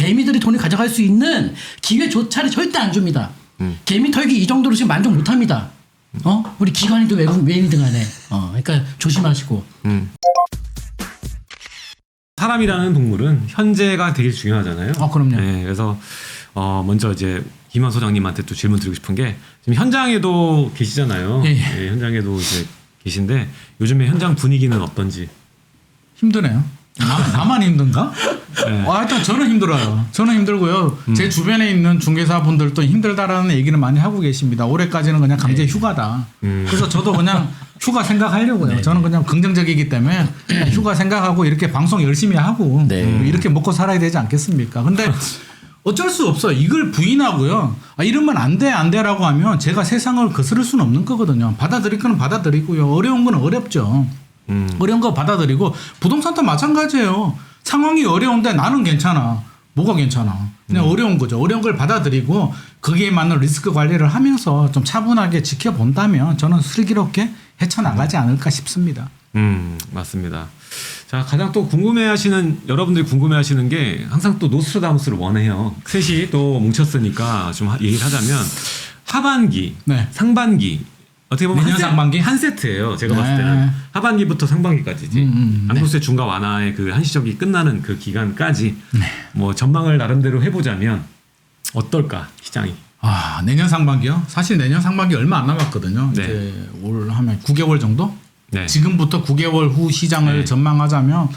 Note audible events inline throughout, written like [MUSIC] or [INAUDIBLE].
개미들이 돈을 가져갈 수 있는 기회조차를 절대 안 줍니다. 음. 개미 털기 이 정도로 지금 만족 못 합니다. 어? 우리 기관이도 외국 외인이든 간에. 어, 그러니까 조심하시고. 음. 사람이라는 동물은 현재가 되게 중요하잖아요. 어, 그럼요. 네, 그래서 어, 먼저 이제 김한 소장님한테 또 질문 드리고 싶은 게 지금 현장에도 계시잖아요. 예, 예. 네, 현장에도 이제 계신데 요즘에 현장 분위기는 어떤지. 힘드네요. 나, 나만 힘든가? 네. 아, 하여튼 저는 힘들어요. 저는 힘들고요. 제 주변에 있는 중개사분들도 힘들다라는 얘기는 많이 하고 계십니다. 올해까지는 그냥 강제 휴가다. 음. 그래서 저도 그냥 휴가 생각하려고요. 네. 저는 그냥 긍정적이기 때문에 휴가 생각하고 이렇게 방송 열심히 하고 네. 이렇게 먹고 살아야 되지 않겠습니까? 근데 어쩔 수 없어. 이걸 부인하고요. 아, 이러면 안 돼, 안 돼라고 하면 제가 세상을 거스를 수는 없는 거거든요. 받아들일 거는 받아들이고요. 어려운 건 어렵죠. 음. 어려운 거 받아들이고 부동산도 마찬가지예요. 상황이 어려운데 나는 괜찮아. 뭐가 괜찮아? 그냥 어려운 거죠. 어려운 걸 받아들이고 거기에 맞는 리스크 관리를 하면서 좀 차분하게 지켜본다면 저는 슬기롭게 헤쳐나가지 않을까 싶습니다. 음, 맞습니다. 자, 가장 또 궁금해 하시는 여러분들이 궁금해 하시는 게 항상 또 노스트라다무스를 원해요. 셋이 또 뭉쳤으니까 좀 하- 얘기를 하자면 하반기, 네. 상반기 어떻게 보면 내년 한, 세- 상반기? 한 세트예요. 제가 네. 봤을 때는 하반기부터 상반기까지지. 음, 음, 네. 양도세 중과 완화의 그 한시적이 끝나는 그 기간까지 네. 뭐 전망을 나름대로 해보자면 어떨까 시장이? 아 내년 상반기요? 사실 내년 상반기 얼마 안 남았거든요. 네. 이제 올 하면 9개월 정도? 네. 지금부터 9개월 후 시장을 네. 전망하자면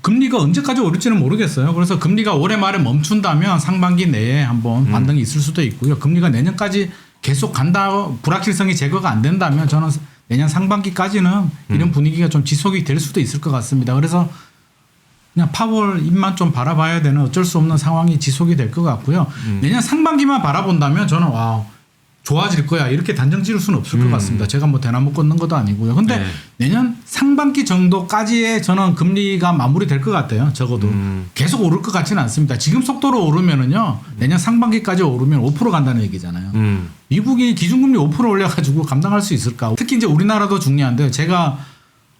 금리가 언제까지 오를지는 모르겠어요. 그래서 금리가 올해 말에 멈춘다면 상반기 내에 한번 음. 반등이 있을 수도 있고요. 금리가 내년까지 계속 간다 불확실성이 제거가 안 된다면 저는 내년 상반기까지는 음. 이런 분위기가 좀 지속이 될 수도 있을 것 같습니다. 그래서 그냥 파월 입만 좀 바라봐야 되는 어쩔 수 없는 상황이 지속이 될 것 같고요. 음. 내년 상반기만 바라본다면 저는 와 좋아질 거야 이렇게 단정 지을 수는 없을 것 음. 같습니다. 제가 뭐 대나무 꽂는 것도 아니고요. 근데 네. 내년 상반기 정도까지의 저는 금리가 마무리될 것 같아요. 적어도 음. 계속 오를 것 같지는 않습니다. 지금 속도로 오르면은요 내년 상반기까지 오르면 5% 간다는 얘기잖아요. 음. 미국이 기준금리 5% 올려가지고 감당할 수 있을까? 특히 이제 우리나라도 중요한데 제가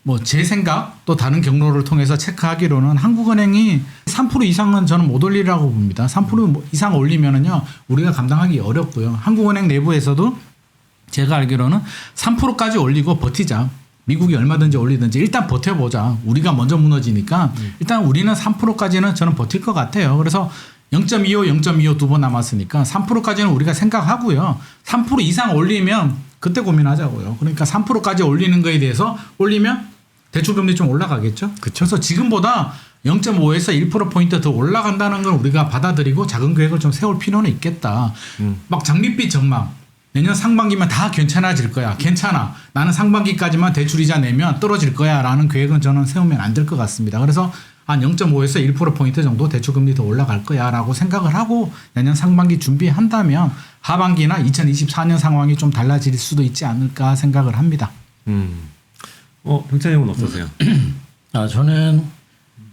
뭐 제 생각 또 다른 경로를 통해서 체크하기로는 한국은행이 3% 이상은 저는 못 올리라고 봅니다. 3% 이상 올리면은요 우리가 감당하기 어렵고요. 한국은행 내부에서도 제가 알기로는 3%까지 올리고 버티자. 미국이 얼마든지 올리든지 일단 버텨보자. 우리가 먼저 무너지니까 일단 우리는 3%까지는 저는 버틸 것 같아요. 그래서 0.25, 0.25 두 번 남았으니까 3%까지는 우리가 생각하고요. 3% 이상 올리면 그때 고민하자고요. 그러니까 3%까지 올리는 거에 대해서 올리면 대출 금리 좀 올라가겠죠. 그래서 지금보다 0.5에서 1%포인트 더 올라간다는 걸 우리가 받아들이고 작은 계획을 좀 세울 필요는 있겠다. 음. 막 장밋빛 전망. 내년 상반기면 다 괜찮아질 거야. 괜찮아. 나는 상반기까지만 대출 이자 내면 떨어질 거야. 라는 계획은 저는 세우면 안 될 것 같습니다. 그래서 한 0.5에서 1%포인트 정도 대출금리 더 올라갈 거야. 라고 생각을 하고 내년 상반기 준비한다면 하반기나 2024년 상황이 좀 달라질 수도 있지 않을까 생각을 합니다. 음. 어, 병찬 형은 어떠세요? 아, 저는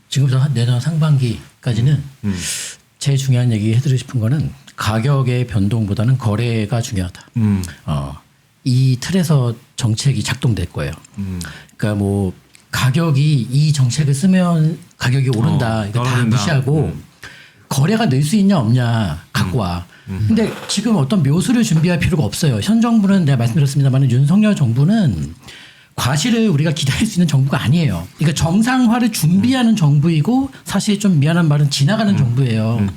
지금부터 한 내년 상반기까지는 음. 제일 중요한 얘기 해드리고 싶은 거는 가격의 변동보다는 거래가 중요하다. 음. 어, 이 틀에서 정책이 작동될 거예요. 음. 그러니까 뭐 가격이 이 정책을 쓰면 가격이 오른다 어, 이거 다 떨어진다. 무시하고 음. 거래가 늘 수 있냐 없냐 갖고 와. 근데 지금 어떤 묘수를 준비할 필요가 없어요. 현 정부는 내가 말씀드렸습니다만 윤석열 정부는 과실을 우리가 기다릴 수 있는 정부가 아니에요. 그러니까 정상화를 준비하는 정부이고 사실 좀 미안한 말은 지나가는 정부예요.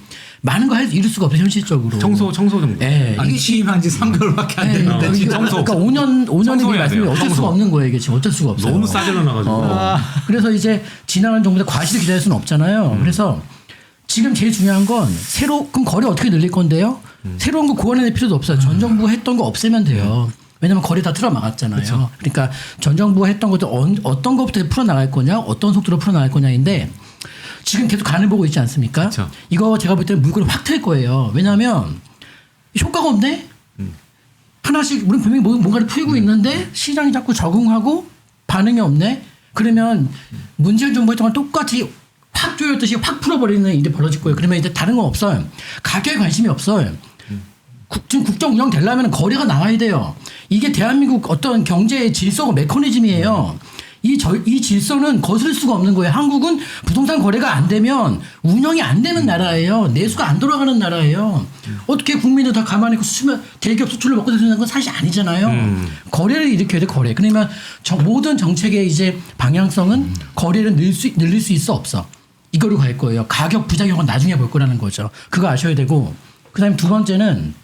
많은 걸 할- 이룰 수가 없어요 현실적으로. 청소 청소 정도. 예. 아니, 이게 취임한 지 3개월밖에 안 네, 됐는데 어, 이게 청소. 그러니까 5년 5년이 청소해야 말씀이 돼요. 어쩔 청소. 수가 없는 거예요. 이게 지금 어쩔 수가 없어요. 너무 싸질러 나가지고. 어, 그래서 이제 지나가는 정부에 과실을 기다릴 수는 없잖아요. 음. 그래서 지금 제일 중요한 건 새로 그럼 거래 어떻게 늘릴 건데요? 음. 새로운 거 구원해낼 필요도 없어요. 전 정부 했던 거 없애면 돼요. 왜냐면 거래 다 틀어 막았잖아요. 그쵸. 그러니까 전 정부가 했던 것도 어, 어떤 것부터 풀어 나갈 거냐, 어떤 속도로 풀어 나갈 거냐인데 지금 계속 간을 보고 있지 않습니까? 그쵸. 이거 제가 볼 때는 물꼬를 확틀 거예요. 왜냐하면 효과가 없네. 하나씩 우리는 분명히 뭐- 뭔가를 풀고 있는데 시장이 자꾸 적응하고 반응이 없네. 그러면 문재인 정부 했던 건 똑같이 확 조였듯이 확 풀어버리는 일이 벌어질 거예요. 그러면 이제 다른 건 없어요. 가격에 관심이 없어요. 국, 지금 국정 운영 되려면 거래가 나와야 돼요. 이게 대한민국 어떤 경제의 질서고 메커니즘이에요. 이, 절, 이 질서는 거슬 수가 없는 거예요. 한국은 부동산 거래가 안 되면 운영이 안 되는 음. 나라예요. 내수가 안 돌아가는 나라예요. 어떻게 국민들 다 가만히 있고 수출, 대기업 수출을 먹고 사는 건 사실 아니잖아요. 음. 거래를 일으켜야 돼, 거래. 그러면 저 모든 정책의 이제 방향성은 음. 거래를 늘 수, 늘릴 수 있어, 없어. 이거로 갈 거예요. 가격 부작용은 나중에 볼 거라는 거죠. 그거 아셔야 되고. 그 다음에 두 번째는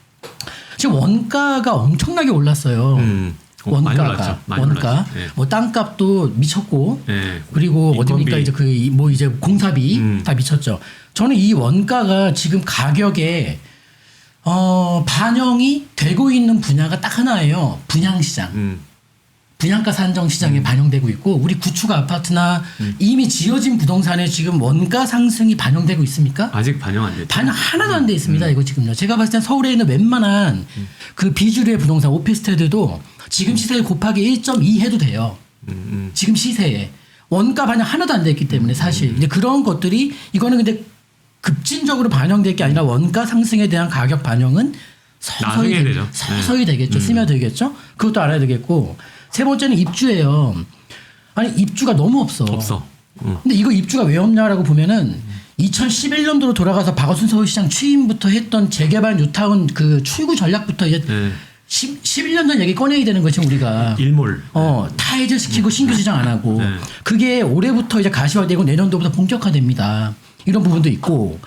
지금 원가가 엄청나게 올랐어요. 음. 원가가 원가. 예. 뭐 땅값도 미쳤고 예. 그리고. 어딥니까 이제 그 뭐 이제 공사비 음. 다 미쳤죠. 저는 이 원가가 지금 가격에 어 반영이 되고 있는 분야가 딱 하나예요. 분양 시장. 음. 분양가 산정 시장에 반영되고 있고 우리 구축 아파트나 음. 이미 지어진 부동산에 지금 원가 상승이 반영되고 있습니까? 아직 반영 안 됐죠. 반영 하나도 안돼 음. 있습니다. 이거 지금요. 제가 봤을 땐 서울에 있는 웬만한 그 비주류의 부동산 오피스텔들도 지금 시세 곱하기 1.2 해도 돼요. 음, 음. 지금 시세에 원가 반영 하나도 안 됐기 때문에 사실 이제 그런 것들이 이거는 근데 급진적으로 반영될 게 아니라 원가 상승에 대한 가격 반영은 서서히 나중에 되- 되죠. 서서히 되겠죠. 스며들겠죠. 그것도 알아야 되겠고 세 번째는 입주예요. 아니 입주가 너무 없어. 없어. 음. 근데 이거 입주가 왜 없냐라고 보면은 2011년도로 돌아가서 박원순 서울시장 취임부터 했던 재개발 뉴타운 그 출구 전략부터 이제 네. 10, 11년 전 얘기 꺼내야 되는 거지 우리가. 일몰. 어, 다 해제시키고 신규 시장 안 하고. 네. 그게 올해부터 이제 가시화되고 내년도부터 본격화됩니다. 이런 부분도 있고.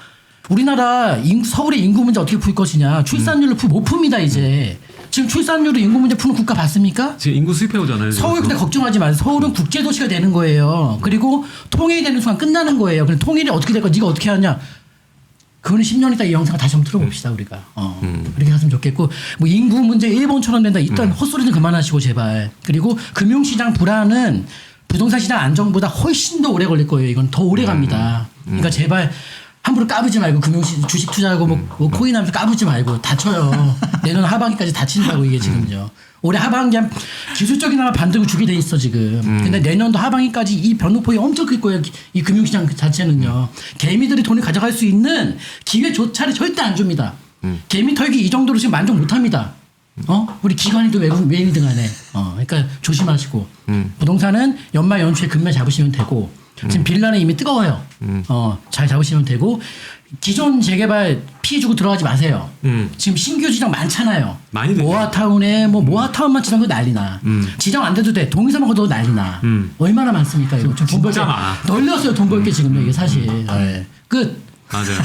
우리나라 인, 서울의 인구 문제 어떻게 풀 것이냐. 출산율을 풀- 못 풉니다, 이제. 지금 출산율로 인구 문제 푸는 국가 봤습니까? 지금 인구 수입해 오잖아요. 서울 근데 걱정하지 마세요. 서울은 국제 도시가 되는 거예요. 그리고 통일이 되는 순간 끝나는 거예요. 그럼 통일이 어떻게 될까? 네가 어떻게 하냐? 그거는 10년 있다 이 영상을 다시 한번 틀어봅시다 우리가. 어, 그렇게 했으면 좋겠고 뭐 인구 문제 일본처럼 된다. 일단 헛소리 좀 그만하시고 제발. 그리고 금융시장 불안은 부동산 시장 안정보다 훨씬 더 오래 걸릴 거예요. 이건 더 오래 갑니다. 그러니까 제발 함부로 까부지 말고 금융시 주식 투자하고 뭐, 뭐 코인 하면서 까부지 말고 다쳐요. 내년 하반기까지 다친다고 이게 지금요. 올해 하반기 한 기술적인 하나 반등을 주게 돼 있어 지금. 근데 내년도 하반기까지 이 변동폭이 엄청 클 거예요. 이 금융시장 자체는요. 개미들이 돈을 가져갈 수 있는 기회조차를 절대 안 줍니다. 개미 털기 이 정도로 지금 만족 못 합니다. 어? 우리 기관이도 외국 외인이 등하네. 어, 그러니까 조심하시고. 부동산은 연말 연초에 금매 잡으시면 되고 지금 빌라는 이미 뜨거워요. 어, 잘 잡으시면 되고 기존 재개발 피해 주고 들어가지 마세요. 음. 지금 신규 지정 많잖아요. 많이 됐죠. 모아타운에 뭐 모아타운만 지정도 난리나. 지정 안 돼도 돼. 동의서만 거둬도 난리나. 음. 얼마나 많습니까 이거? 좀돈 벌게. 진짜 많아. 널렸어요 돈 벌게 지금 이게 사실. 네. 끝. 맞아요.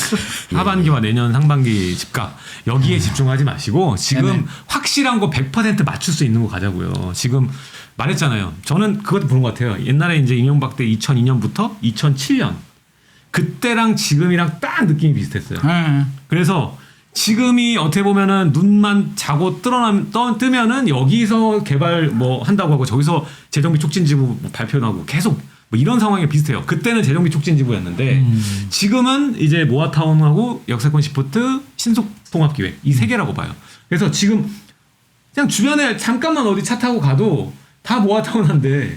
[LAUGHS] 하반기와 내년 상반기 집값 여기에 집중하지 마시고 지금 네네. 확실한 거 100% 맞출 수 있는 거 가자고요. 지금 말했잖아요. 저는 그것도 보는 것 같아요. 옛날에 이제 이명박 때 2002년부터 2007년 그때랑 지금이랑 딱 느낌이 비슷했어요. 예. 그래서 지금이 어떻게 보면은 눈만 자고 뜨러남 떠 뜨면은 여기서 개발 뭐 한다고 하고 저기서 재정비 촉진지구 뭐 발표나고 계속 뭐 이런 상황이 비슷해요. 그때는 재정비 촉진지구였는데 지금은 이제 모아타운하고 역세권 시프트 신속 통합 기획 이 세 개라고 봐요. 그래서 지금 그냥 주변에 잠깐만 어디 차 타고 가도 다 모아타운한데,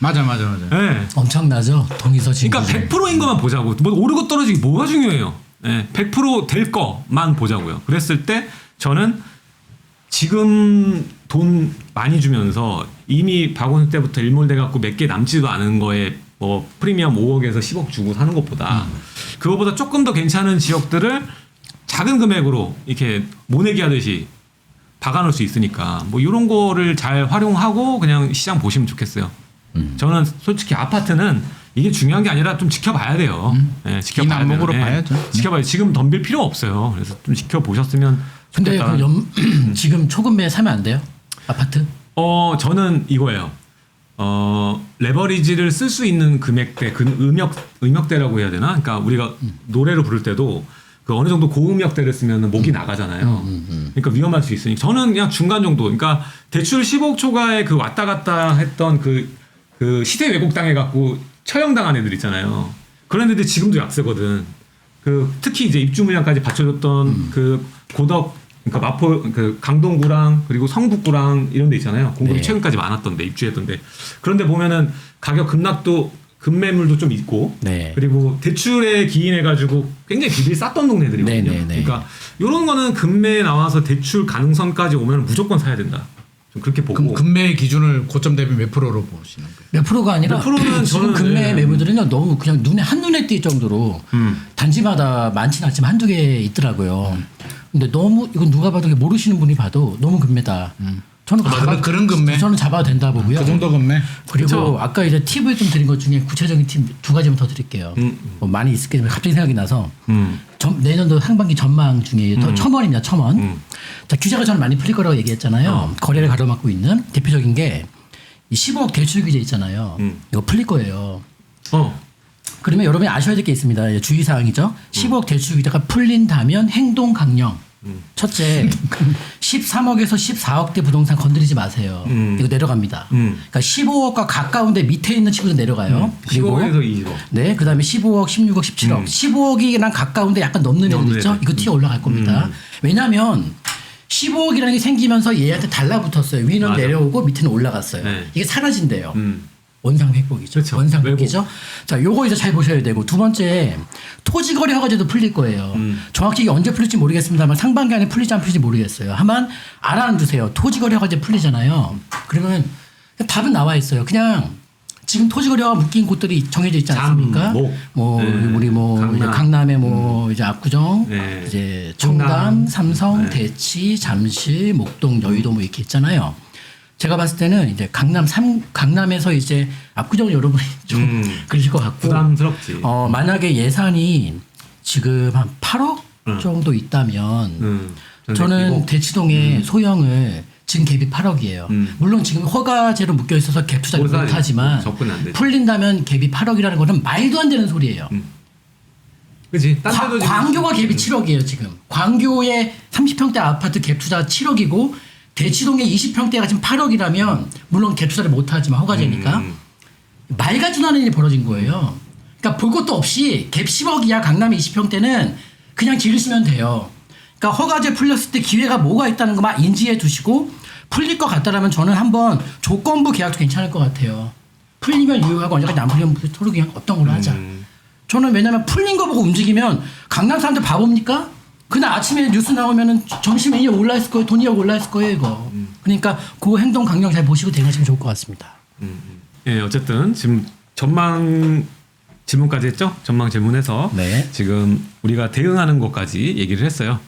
맞아 맞아 맞아. 예. 엄청나죠 동의서 지금. 그러니까 100%인 것만 보자고. 뭐 오르고 떨어지기 뭐가 중요해요. 예, 100%될 것만 보자고요. 그랬을 때 저는 지금 돈 많이 주면서 이미 박원순 때부터 일몰돼 갖고 몇 개 남지도 않은 거에 뭐 프리미엄 5억에서 10억 주고 사는 것보다 그거보다 조금 더 괜찮은 지역들을 작은 금액으로 이렇게 모내기 하듯이 박아놓을 수 있으니까 뭐 이런 거를 잘 활용하고 그냥 시장 보시면 좋겠어요. 저는 솔직히 아파트는 이게 중요한 게 아니라 좀 지켜봐야 돼요. 예, 지켜봐야 긴 안목으로 돼요. 예, 봐야죠. 네. 지켜봐요. 지금 덤빌 필요 없어요. 그래서 좀 지켜보셨으면 근데 좋겠다. 그 연, [CLEARS THROAT] [CLEARS THROAT] 지금 초급매 사면 안 돼요? 아파트? 어 저는 이거예요. 어 레버리지를 쓸 수 있는 금액대, 그 음역 음역대라고 해야 되나? 그러니까 우리가 노래로 부를 때도 그 어느 정도 고음역대를 쓰면 목이 나가잖아요. 그러니까 위험할 수 있으니 저는 그냥 중간 정도. 그러니까 대출 10억 초과에 그 왔다 갔다 했던 그, 그 시세 왜곡 당해 갖고 처형당한 애들 있잖아요. 그런 애들 지금도 약세거든. 그 특히 이제 입주 물량까지 받쳐줬던 그 고덕 그러니까 마포 그 강동구랑 그리고 성북구랑 이런 데 있잖아요. 공급이 네. 최근까지 많았던데 입주했던데 그런데 보면은 가격 급락도 급매물도 좀 있고 네. 그리고 대출에 기인해 가지고 굉장히 비비 쌌던 동네들이거든요. 네, 네, 네. 그러니까 이런 거는 급매에 나와서 대출 가능성까지 오면 무조건 사야 된다. 좀 그렇게 보고 그럼 금매의 기준을 고점 대비 몇 프로로 보시는 거예요? 몇 프로가 아니라 몇 프로는 [CLEARS THROAT] 지금 저는, 금매 네. 매물들은요 너무 그냥 눈에 한 눈에 띌 정도로 음. 단지마다 많지는 않지만 한두 개 있더라고요. 근데 너무 이건 누가 봐도 모르시는 분이 봐도 너무 금매다. 저는 아, 잡아, 그런 금매? 저는 잡아도 된다 보고요. 그 정도 금매? 그리고 그쵸. 아까 이제 팁을 좀 드린 것 중에 구체적인 팁 두 가지만 더 드릴게요. 음. 뭐 많이 있을 게 갑자기 생각이 나서 음. 전- 내년도 상반기 전망 중에 더 첨언입니다. 첨언. 음. 자 규제가 저는 많이 풀릴 거라고 얘기했잖아요. 거래를 가로막고 있는 대표적인 게이 15억 대출 규제 있잖아요. 음. 이거 풀릴 거예요. 어. 그러면 여러분이 아셔야 될 게 있습니다. 예, 주의사항이죠. 15억 대출 규제가 풀린다면 행동 강령. 음. 첫째, 13억에서 14억대 부동산 건드리지 마세요. 음. 이거 내려갑니다. 음. 그러니까 15억과 가까운데 밑에 있는 친구들 내려가요. 그리고 15에서 20억. 네, 그 다음에 15억, 16억, 17억. 음. 15억이랑 가까운데 약간 넘는 애들 있죠. 이거 튀어 올라갈 겁니다. 음. 왜냐하면 15억이라는 게 생기면서 얘한테 달라붙었어요. 위는 맞아. 내려오고 밑에는 올라갔어요. 네. 이게 사라진대요. 음. 원상 회복이죠. 그쵸. 원상 회복이죠. 자, 요거 이제 잘 보셔야 되고 두 번째 토지 거래 허가제도 풀릴 거예요. 음. 정확히 이게 언제 풀릴지 모르겠습니다만 상반기 안에 풀리지 안 풀릴지 모르겠어요. 하만 알아는 주세요. 토지 거래 허가제 풀리잖아요. 그러면 답은 나와 있어요. 그냥 지금 토지 거래가 묶인 곳들이 정해져 있지 않습니까? 잠목. 뭐 네. 우리 뭐 강남. 이제 강남에 뭐 이제 압구정, 네. 이제 청담. 청담, 삼성, 네. 대치, 잠실, 목동, 여의도 뭐 이렇게 있잖아요. 제가 봤을 때는 이제 강남 삼 강남에서 이제 압구정 여러분이 [LAUGHS] 좀 음. 그러실 것 같고 부담스럽지. 어 만약에 예산이 지금 한 8억 음. 정도 있다면 음. 전 저는. 대치동의 소형을 지금 갭이 8억이에요. 음. 물론 지금 허가제로 묶여 있어서 갭 투자 못 못 하지만 접근 안 되지. 풀린다면 갭이 8억이라는 거는 말도 안 되는 소리예요. 그지. 딴 과- 데도 지금- 광교가 갭이 7억이에요 지금. 광교의 30평대 아파트 갭 투자 7억이고 대치동의 20평대가 지금 8억이라면 물론 갭 투자를 못 하지만 허가제니까 음. 말 같지도 않은 일이 벌어진 거예요. 그러니까 볼 것도 없이 갭 10억 이야 강남의 20평대는 그냥 지르시면 돼요. 그러니까 허가제 풀렸을 때 기회가 뭐가 있다는 것만 인지해 두시고 풀릴 것 같다라면 저는 한번 조건부 계약도 괜찮을 것 같아요. 풀리면 유효하고 언제까지 안 풀리면 토로 그냥 어떤 걸로 하자. 음. 저는 왜냐면 풀린 거 보고 움직이면 강남 사람들 바보입니까? 그날 아침에 뉴스 나오면은 점심 메뉴 올라 있을 거예요. 돈이 올라 있을 거예요, 이거. 그러니까 그 행동 강령 잘 보시고 대응하시면 좋을 것 같습니다. 예, 어쨌든 지금 전망 질문까지 했죠? 전망 질문해서 네. 지금 우리가 대응하는 것까지 얘기를 했어요.